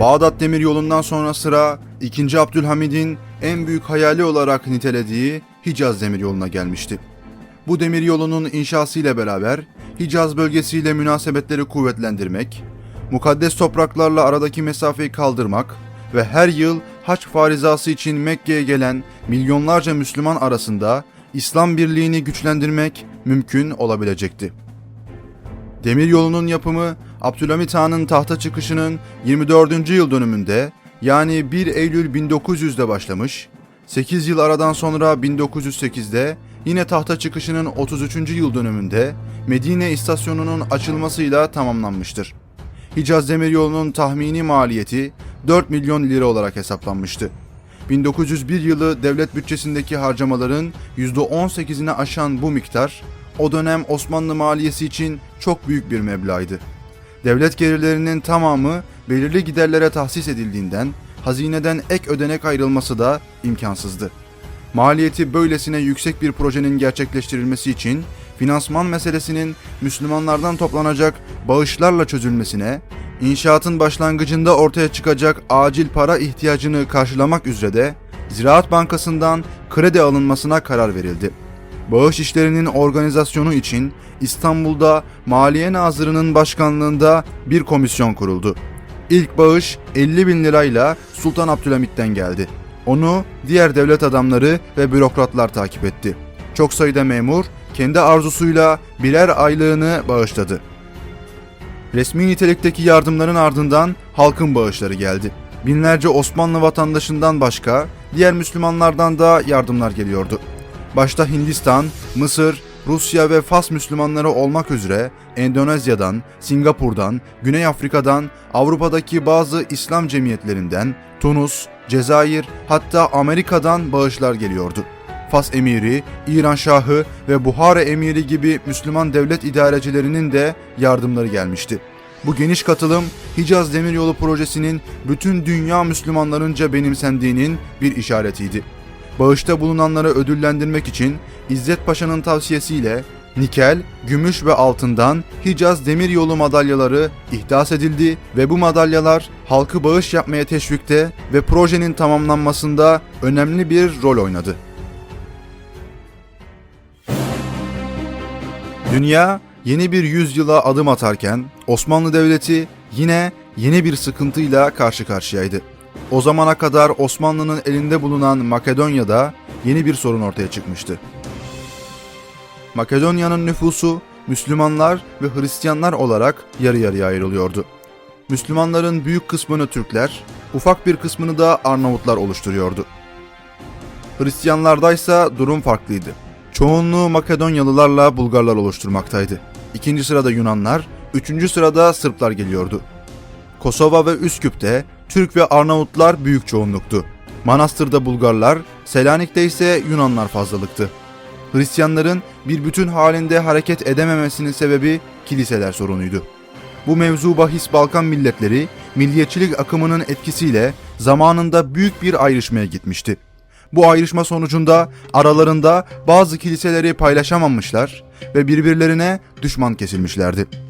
Bağdat Demiryolu'ndan sonra sıra 2. Abdülhamid'in en büyük hayali olarak nitelediği Hicaz Demiryolu'na gelmişti. Bu demiryolunun inşası ile beraber Hicaz bölgesiyle münasebetleri kuvvetlendirmek, mukaddes topraklarla aradaki mesafeyi kaldırmak ve her yıl haç farizası için Mekke'ye gelen milyonlarca Müslüman arasında İslam birliğini güçlendirmek mümkün olabilecekti. Demiryolunun yapımı Abdülhamit Han'ın tahta çıkışının 24. yıl dönümünde yani 1 Eylül 1900'de başlamış, 8 yıl aradan sonra 1908'de yine tahta çıkışının 33. yıl dönümünde Medine istasyonunun açılmasıyla tamamlanmıştır. Hicaz Demiryolu'nun tahmini maliyeti 4 milyon lira olarak hesaplanmıştı. 1901 yılı devlet bütçesindeki harcamaların %18'ini aşan bu miktar, o dönem Osmanlı maliyesi için çok büyük bir meblağdı. Devlet gelirlerinin tamamı belirli giderlere tahsis edildiğinden hazineden ek ödenek ayrılması da imkansızdı. Maliyeti böylesine yüksek bir projenin gerçekleştirilmesi için finansman meselesinin Müslümanlardan toplanacak bağışlarla çözülmesine, inşaatın başlangıcında ortaya çıkacak acil para ihtiyacını karşılamak üzere de Ziraat Bankası'ndan kredi alınmasına karar verildi. Bağış işlerinin organizasyonu için İstanbul'da Maliye Nazırı'nın başkanlığında bir komisyon kuruldu. İlk bağış 50 bin lirayla Sultan Abdülhamit'ten geldi. Onu diğer devlet adamları ve bürokratlar takip etti. Çok sayıda memur kendi arzusuyla birer aylığını bağışladı. Resmi nitelikteki yardımların ardından halkın bağışları geldi. Binlerce Osmanlı vatandaşından başka diğer Müslümanlardan da yardımlar geliyordu. Başta Hindistan, Mısır, Rusya ve Fas Müslümanları olmak üzere Endonezya'dan, Singapur'dan, Güney Afrika'dan, Avrupa'daki bazı İslam cemiyetlerinden, Tunus, Cezayir hatta Amerika'dan bağışlar geliyordu. Fas emiri, İran şahı ve Buhara emiri gibi Müslüman devlet idarecilerinin de yardımları gelmişti. Bu geniş katılım Hicaz Demiryolu projesinin bütün dünya Müslümanlarınca benimsendiğinin bir işaretiydi. Bağışta bulunanları ödüllendirmek için İzzet Paşa'nın tavsiyesiyle nikel, gümüş ve altından Hicaz Demiryolu madalyaları ihdas edildi ve bu madalyalar halkı bağış yapmaya teşvikte ve projenin tamamlanmasında önemli bir rol oynadı. Dünya yeni bir yüzyıla adım atarken Osmanlı Devleti yine yeni bir sıkıntıyla karşı karşıyaydı. O zamana kadar Osmanlı'nın elinde bulunan Makedonya'da yeni bir sorun ortaya çıkmıştı. Makedonya'nın nüfusu Müslümanlar ve Hristiyanlar olarak yarı yarıya ayrılıyordu. Müslümanların büyük kısmını Türkler, ufak bir kısmını da Arnavutlar oluşturuyordu. Hristiyanlardaysa durum farklıydı. Çoğunluğu Makedonyalılarla Bulgarlar oluşturmaktaydı. İkinci sırada Yunanlar, üçüncü sırada Sırplar geliyordu. Kosova ve Üsküp'te Türk ve Arnavutlar büyük çoğunluktu. Manastır'da Bulgarlar, Selanik'te ise Yunanlar fazlalıktı. Hristiyanların bir bütün halinde hareket edememesinin sebebi kiliseler sorunuydu. Bu mevzu bahis Balkan milletleri milliyetçilik akımının etkisiyle zamanında büyük bir ayrışmaya gitmişti. Bu ayrışma sonucunda aralarında bazı kiliseleri paylaşamamışlar ve birbirlerine düşman kesilmişlerdi.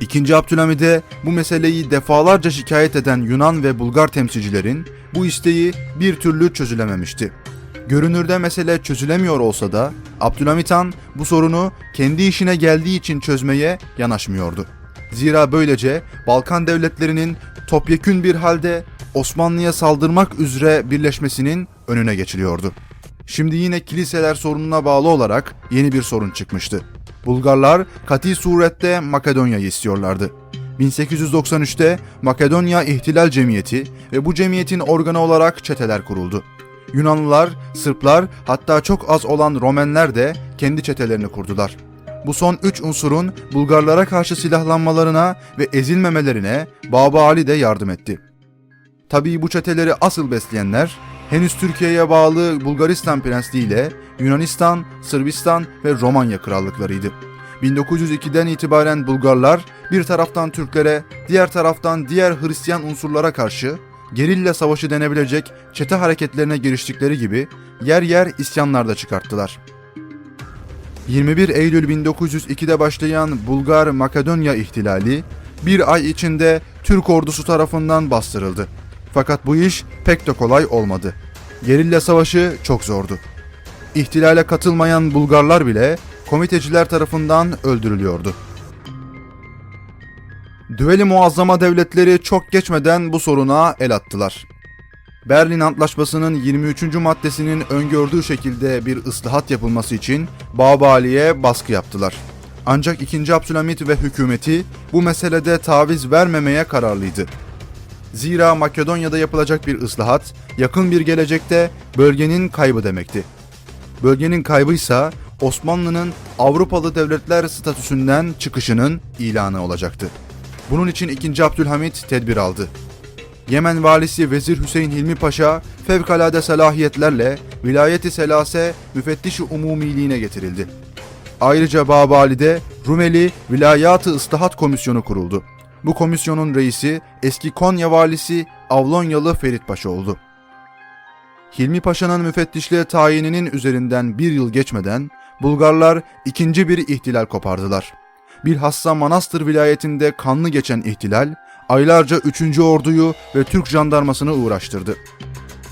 İkinci Abdülhamid'e bu meseleyi defalarca şikayet eden Yunan ve Bulgar temsilcilerin bu isteği bir türlü çözülememişti. Görünürde mesele çözülemiyor olsa da Abdülhamit Han bu sorunu kendi işine geldiği için çözmeye yanaşmıyordu. Zira böylece Balkan devletlerinin topyekün bir halde Osmanlı'ya saldırmak üzere birleşmesinin önüne geçiliyordu. Şimdi yine kiliseler sorununa bağlı olarak yeni bir sorun çıkmıştı. Bulgarlar kati surette Makedonya'yı istiyorlardı. 1893'te Makedonya İhtilal Cemiyeti ve bu cemiyetin organı olarak çeteler kuruldu. Yunanlılar, Sırplar hatta çok az olan Romenler de kendi çetelerini kurdular. Bu son üç unsurun Bulgarlara karşı silahlanmalarına ve ezilmemelerine Baba Ali de yardım etti. Tabii bu çeteleri asıl besleyenler henüz Türkiye'ye bağlı Bulgaristan Prensliği ile Yunanistan, Sırbistan ve Romanya krallıklarıydı. 1902'den itibaren Bulgarlar bir taraftan Türklere, diğer taraftan diğer Hristiyan unsurlara karşı gerilla savaşı denebilecek çete hareketlerine giriştikleri gibi yer yer isyanlar da çıkarttılar. 21 Eylül 1902'de başlayan Bulgar-Makedonya ihtilali bir ay içinde Türk ordusu tarafından bastırıldı. Fakat bu iş pek de kolay olmadı. Gerilla savaşı çok zordu. İhtilale katılmayan Bulgarlar bile komiteciler tarafından öldürülüyordu. Düveli muazzama devletleri çok geçmeden bu soruna el attılar. Berlin Antlaşması'nın 23. maddesinin öngördüğü şekilde bir ıslahat yapılması için Babali'ye baskı yaptılar. Ancak 2. Abdülhamit ve hükümeti bu meselede taviz vermemeye kararlıydı. Zira Makedonya'da yapılacak bir ıslahat yakın bir gelecekte bölgenin kaybı demekti. Bölgenin kaybıysa Osmanlı'nın Avrupalı devletler statüsünden çıkışının ilanı olacaktı. Bunun için 2. Abdülhamit tedbir aldı. Yemen valisi Vezir Hüseyin Hilmi Paşa fevkalade salahiyetlerle vilayeti selase müfettiş-i umumiliğine getirildi. Ayrıca Babali'de Rumeli Vilayatı Islahat Komisyonu kuruldu. Bu komisyonun reisi eski Konya valisi Avlonyalı Ferit Paşa oldu. Hilmi Paşa'nın müfettişliğe tayininin üzerinden bir yıl geçmeden Bulgarlar ikinci bir ihtilal kopardılar. Bilhassa Manastır vilayetinde kanlı geçen ihtilal aylarca 3. orduyu ve Türk jandarmasını uğraştırdı.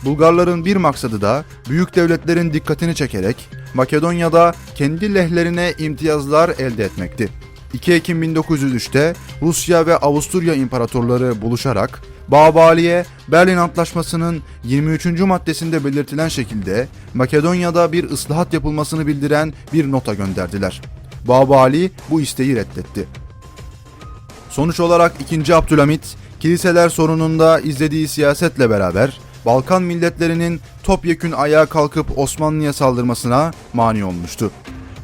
Bulgarların bir maksadı da büyük devletlerin dikkatini çekerek Makedonya'da kendi lehlerine imtiyazlar elde etmekti. 2 Ekim 1903'te Rusya ve Avusturya imparatorları buluşarak Babali'ye Berlin Antlaşması'nın 23. maddesinde belirtilen şekilde Makedonya'da bir ıslahat yapılmasını bildiren bir nota gönderdiler. Babali bu isteği reddetti. Sonuç olarak 2. Abdülhamit, kiliseler sorununda izlediği siyasetle beraber Balkan milletlerinin topyekün ayağa kalkıp Osmanlı'ya saldırmasına mani olmuştu.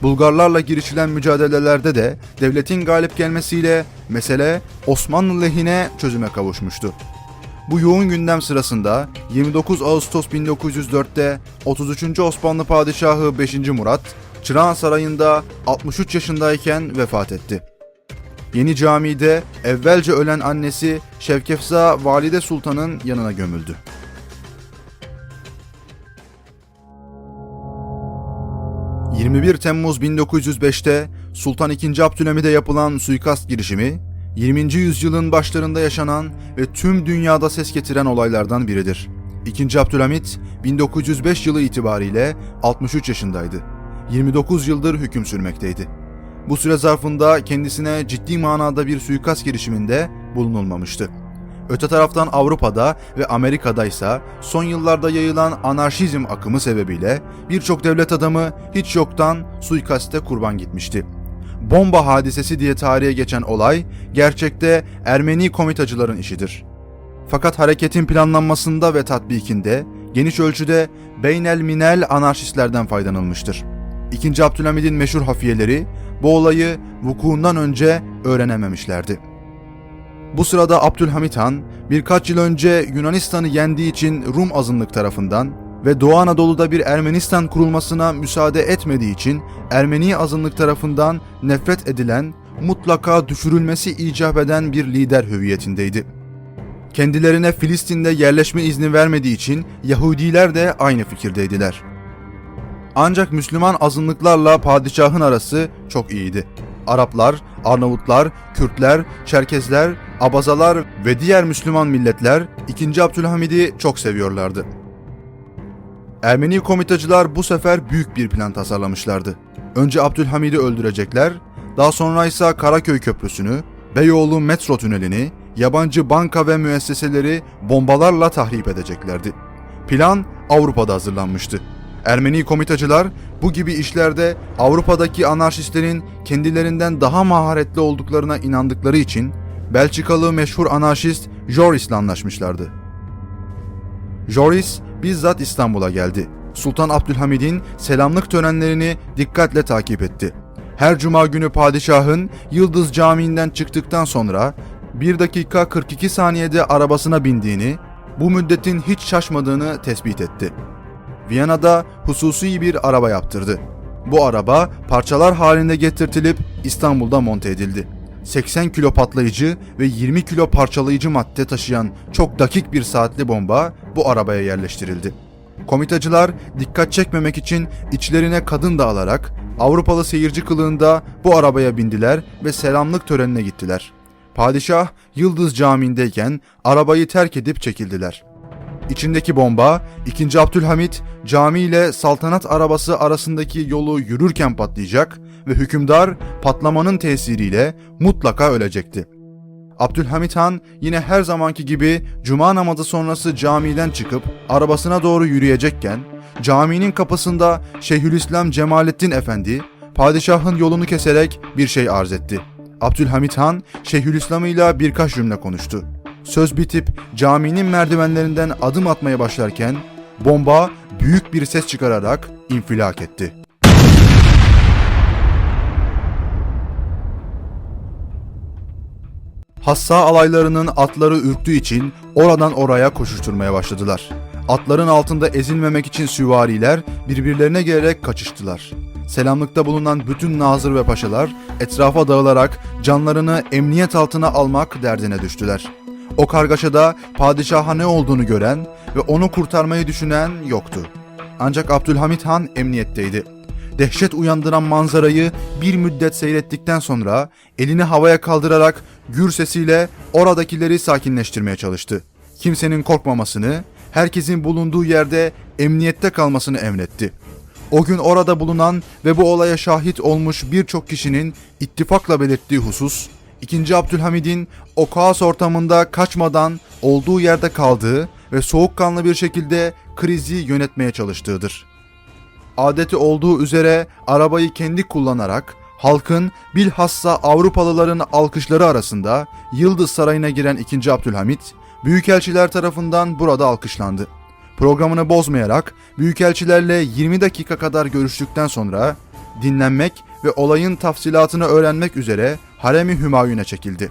Bulgarlarla girişilen mücadelelerde de devletin galip gelmesiyle mesele Osmanlı lehine çözüme kavuşmuştu. Bu yoğun gündem sırasında 29 Ağustos 1904'te 33. Osmanlı Padişahı 5. Murat, Çırağan Sarayı'nda 63 yaşındayken vefat etti. Yeni camide evvelce ölen annesi Şevkefza Valide Sultan'ın yanına gömüldü. ...21 Temmuz 1905'te Sultan II. Abdülhamid'e yapılan suikast girişimi... ...20. yüzyılın başlarında yaşanan ve tüm dünyada ses getiren olaylardan biridir. II. Abdülhamit 1905 yılı itibariyle 63 yaşındaydı. 29 yıldır hüküm sürmekteydi. Bu süre zarfında kendisine ciddi manada bir suikast girişiminde bulunulmamıştı. Öte taraftan Avrupa'da ve Amerika'da ise son yıllarda yayılan anarşizm akımı sebebiyle birçok devlet adamı hiç yoktan suikaste kurban gitmişti. Bomba hadisesi diye tarihe geçen olay gerçekte Ermeni komitacıların işidir. Fakat hareketin planlanmasında ve tatbikinde geniş ölçüde beynel minel anarşistlerden faydalanılmıştır. İkinci Abdülhamid'in meşhur hafiyeleri bu olayı vukuundan önce öğrenememişlerdi. Bu sırada Abdülhamit Han birkaç yıl önce Yunanistan'ı yendiği için Rum azınlık tarafından ve Doğu Anadolu'da bir Ermenistan kurulmasına müsaade etmediği için Ermeni azınlık tarafından nefret edilen, mutlaka düşürülmesi icap eden bir lider hüviyetindeydi. Kendilerine Filistin'de yerleşme izni vermediği için Yahudiler de aynı fikirdeydiler. Ancak Müslüman azınlıklarla padişahın arası çok iyiydi. Araplar, Arnavutlar, Kürtler, Çerkezler, Abazalar ve diğer Müslüman milletler 2. Abdülhamid'i çok seviyorlardı. Ermeni komitacılar bu sefer büyük bir plan tasarlamışlardı. Önce Abdülhamid'i öldürecekler, daha sonra ise Karaköy Köprüsü'nü, Beyoğlu metro tünelini, yabancı banka ve müesseseleri bombalarla tahrip edeceklerdi. Plan Avrupa'da hazırlanmıştı. Ermeni komitacılar bu gibi işlerde Avrupa'daki anarşistlerin kendilerinden daha maharetli olduklarına inandıkları için Belçikalı meşhur anarşist Joris'le anlaşmışlardı. Joris bizzat İstanbul'a geldi. Sultan Abdülhamid'in selamlık törenlerini dikkatle takip etti. Her cuma günü padişahın Yıldız Camii'nden çıktıktan sonra 1 dakika 42 saniyede arabasına bindiğini, bu müddetin hiç şaşmadığını tespit etti. Viyana'da hususi bir araba yaptırdı. Bu araba parçalar halinde getirtilip İstanbul'da monte edildi. 80 kilo patlayıcı ve 20 kilo parçalayıcı madde taşıyan çok dakik bir saatli bomba bu arabaya yerleştirildi. Komitacılar dikkat çekmemek için içlerine kadın da alarak Avrupalı seyirci kılığında bu arabaya bindiler ve selamlık törenine gittiler. Padişah Yıldız Camii'ndeyken arabayı terk edip çekildiler. İçindeki bomba 2. Abdülhamit cami ile saltanat arabası arasındaki yolu yürürken patlayacak ve hükümdar patlamanın tesiriyle mutlaka ölecekti. Abdülhamit Han yine her zamanki gibi cuma namazı sonrası camiden çıkıp arabasına doğru yürüyecekken caminin kapısında Şeyhülislam Cemalettin Efendi padişahın yolunu keserek bir şey arz etti. Abdülhamit Han Şeyhülislam ile birkaç cümle konuştu. Söz bitip caminin merdivenlerinden adım atmaya başlarken bomba büyük bir ses çıkararak infilak etti. Hassa alaylarının atları ürktüğü için oradan oraya koşuşturmaya başladılar. Atların altında ezilmemek için süvariler birbirlerine gelerek kaçıştılar. Selamlıkta bulunan bütün nazır ve paşalar etrafa dağılarak canlarını emniyet altına almak derdine düştüler. O kargaşada padişaha ne olduğunu gören ve onu kurtarmayı düşünen yoktu. Ancak Abdülhamit Han emniyetteydi. Dehşet uyandıran manzarayı bir müddet seyrettikten sonra elini havaya kaldırarak gür sesiyle oradakileri sakinleştirmeye çalıştı. Kimsenin korkmamasını, herkesin bulunduğu yerde emniyette kalmasını emretti. O gün orada bulunan ve bu olaya şahit olmuş birçok kişinin ittifakla belirttiği husus, 2. Abdülhamid'in o kaos ortamında kaçmadan olduğu yerde kaldığı ve soğukkanlı bir şekilde krizi yönetmeye çalıştığıdır. Adeti olduğu üzere arabayı kendi kullanarak halkın bilhassa Avrupalıların alkışları arasında Yıldız Sarayı'na giren 2. Abdülhamit, büyükelçiler tarafından burada alkışlandı. Programını bozmayarak büyükelçilerle 20 dakika kadar görüştükten sonra dinlenmek ve olayın tafsilatını öğrenmek üzere Harem-i Hümayun'a çekildi.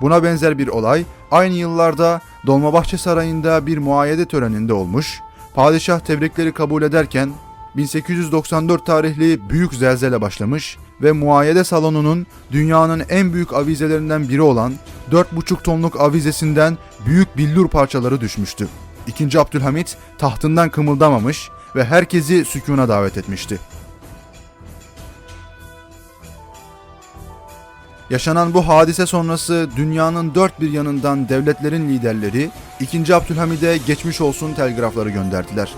Buna benzer bir olay aynı yıllarda Dolmabahçe Sarayı'nda bir muayyede töreninde olmuş, padişah tebrikleri kabul ederken 1894 tarihli büyük zelzele başlamış ve muayyede salonunun dünyanın en büyük avizelerinden biri olan 4,5 tonluk avizesinden büyük billur parçaları düşmüştü. İkinci Abdülhamit tahtından kımıldamamış ve herkesi sükuna davet etmişti. Yaşanan bu hadise sonrası dünyanın dört bir yanından devletlerin liderleri 2. Abdülhamid'e geçmiş olsun telgrafları gönderdiler.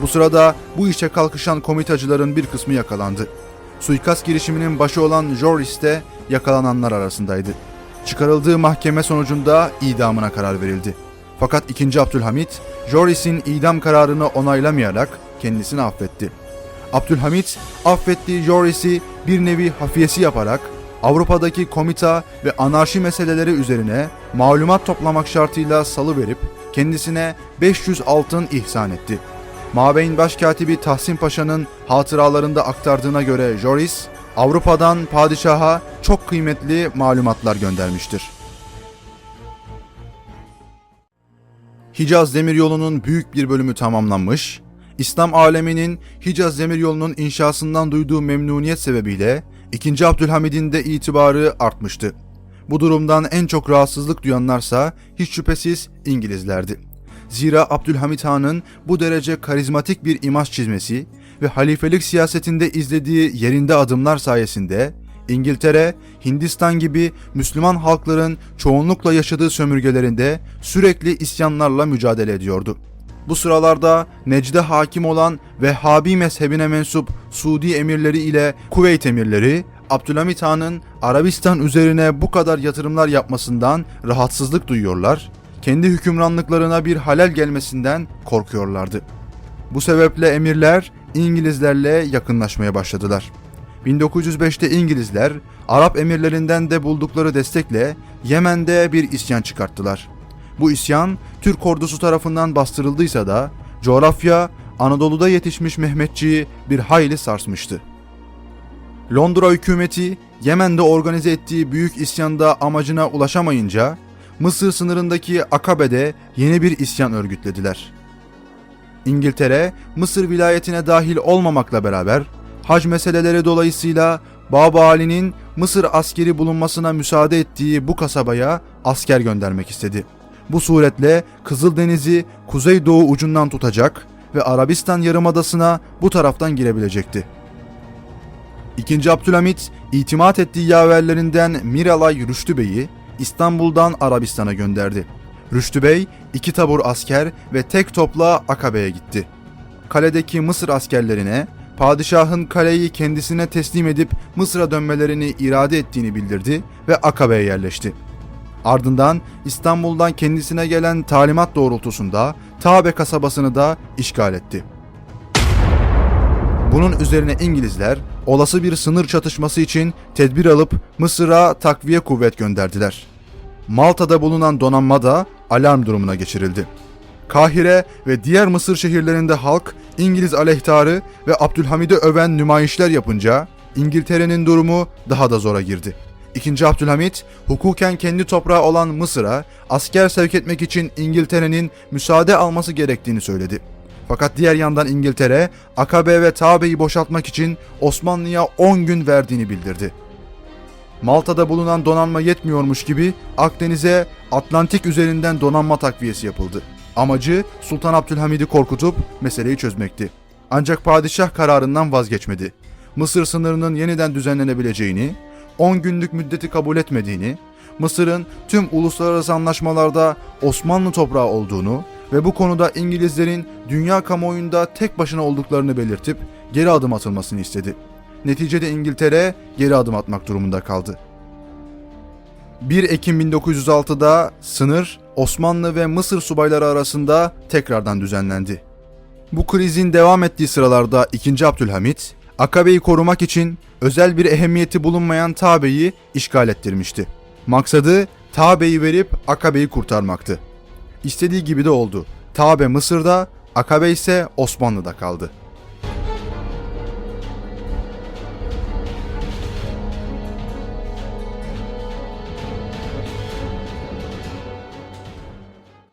Bu sırada bu işe kalkışan komitacıların bir kısmı yakalandı. Suikast girişiminin başı olan Joris de yakalananlar arasındaydı. Çıkarıldığı mahkeme sonucunda idamına karar verildi. Fakat 2. Abdülhamit, Joris'in idam kararını onaylamayarak kendisini affetti. Abdülhamit, affettiği Joris'i bir nevi hafiyesi yaparak Avrupa'daki komita ve anarşi meseleleri üzerine malumat toplamak şartıyla salı verip kendisine 500 altın ihsan etti. Mabeyn Başkatibi Tahsin Paşa'nın hatıralarında aktardığına göre Joris, Avrupa'dan padişaha çok kıymetli malumatlar göndermiştir. Hicaz Demiryolu'nun büyük bir bölümü tamamlanmış, İslam aleminin Hicaz Demiryolu'nun inşasından duyduğu memnuniyet sebebiyle 2. Abdülhamid'in de itibarı artmıştı. Bu durumdan en çok rahatsızlık duyanlarsa hiç şüphesiz İngilizlerdi. Zira Abdülhamit Han'ın bu derece karizmatik bir imaj çizmesi ve halifelik siyasetinde izlediği yerinde adımlar sayesinde İngiltere, Hindistan gibi Müslüman halkların çoğunlukla yaşadığı sömürgelerinde sürekli isyanlarla mücadele ediyordu. Bu sıralarda Necde hakim olan Vehhabi mezhebine mensup Suudi emirleri ile Kuveyt emirleri Abdülhamit Han'ın Arabistan üzerine bu kadar yatırımlar yapmasından rahatsızlık duyuyorlar, kendi hükümranlıklarına bir halel gelmesinden korkuyorlardı. Bu sebeple emirler İngilizlerle yakınlaşmaya başladılar. 1905'te İngilizler Arap emirlerinden de buldukları destekle Yemen'de bir isyan çıkarttılar. Bu isyan Türk ordusu tarafından bastırıldıysa da coğrafya Anadolu'da yetişmiş Mehmetçiği bir hayli sarsmıştı. Londra hükümeti Yemen'de organize ettiği büyük isyanda amacına ulaşamayınca Mısır sınırındaki Akabe'de yeni bir isyan örgütlediler. İngiltere, Mısır vilayetine dahil olmamakla beraber hac meseleleri dolayısıyla Baba Ali'nin Mısır askeri bulunmasına müsaade ettiği bu kasabaya asker göndermek istedi. Bu suretle Kızıldeniz'i kuzeydoğu ucundan tutacak ve Arabistan yarımadasına bu taraftan girebilecekti. İkinci Abdülhamit itimat ettiği yaverlerinden Miralay Rüştü Bey'i İstanbul'dan Arabistan'a gönderdi. Rüştü Bey iki tabur asker ve tek topla Akabe'ye gitti. Kaledeki Mısır askerlerine padişahın kaleyi kendisine teslim edip Mısır'a dönmelerini irade ettiğini bildirdi ve Akabe'ye yerleşti. Ardından İstanbul'dan kendisine gelen talimat doğrultusunda Tabe kasabasını da işgal etti. Bunun üzerine İngilizler olası bir sınır çatışması için tedbir alıp Mısır'a takviye kuvvet gönderdiler. Malta'da bulunan donanma da alarm durumuna geçirildi. Kahire ve diğer Mısır şehirlerinde halk İngiliz aleyhtarı ve Abdülhamid'i öven nümayişler yapınca İngiltere'nin durumu daha da zora girdi. İkinci Abdülhamit hukuken kendi toprağı olan Mısır'a asker sevk etmek için İngiltere'nin müsaade alması gerektiğini söyledi. Fakat diğer yandan İngiltere Akabe ve Tabe'yi boşaltmak için Osmanlı'ya 10 gün verdiğini bildirdi. Malta'da bulunan donanma yetmiyormuş gibi Akdeniz'e Atlantik üzerinden donanma takviyesi yapıldı. Amacı Sultan Abdülhamid'i korkutup meseleyi çözmekti. Ancak padişah kararından vazgeçmedi. Mısır sınırının yeniden düzenlenebileceğini, 10 günlük müddeti kabul etmediğini, Mısır'ın tüm uluslararası anlaşmalarda Osmanlı toprağı olduğunu ve bu konuda İngilizlerin dünya kamuoyunda tek başına olduklarını belirtip geri adım atılmasını istedi. Neticede İngiltere geri adım atmak durumunda kaldı. 1 Ekim 1906'da sınır Osmanlı ve Mısır subayları arasında tekrardan düzenlendi. Bu krizin devam ettiği sıralarda 2. Abdülhamit, Akabe'yi korumak için özel bir ehemmiyeti bulunmayan Tabe'yi işgal ettirmişti. Maksadı Tabe'yi verip Akabe'yi kurtarmaktı. İstediği gibi de oldu. Tabe Mısır'da, Akabe ise Osmanlı'da kaldı.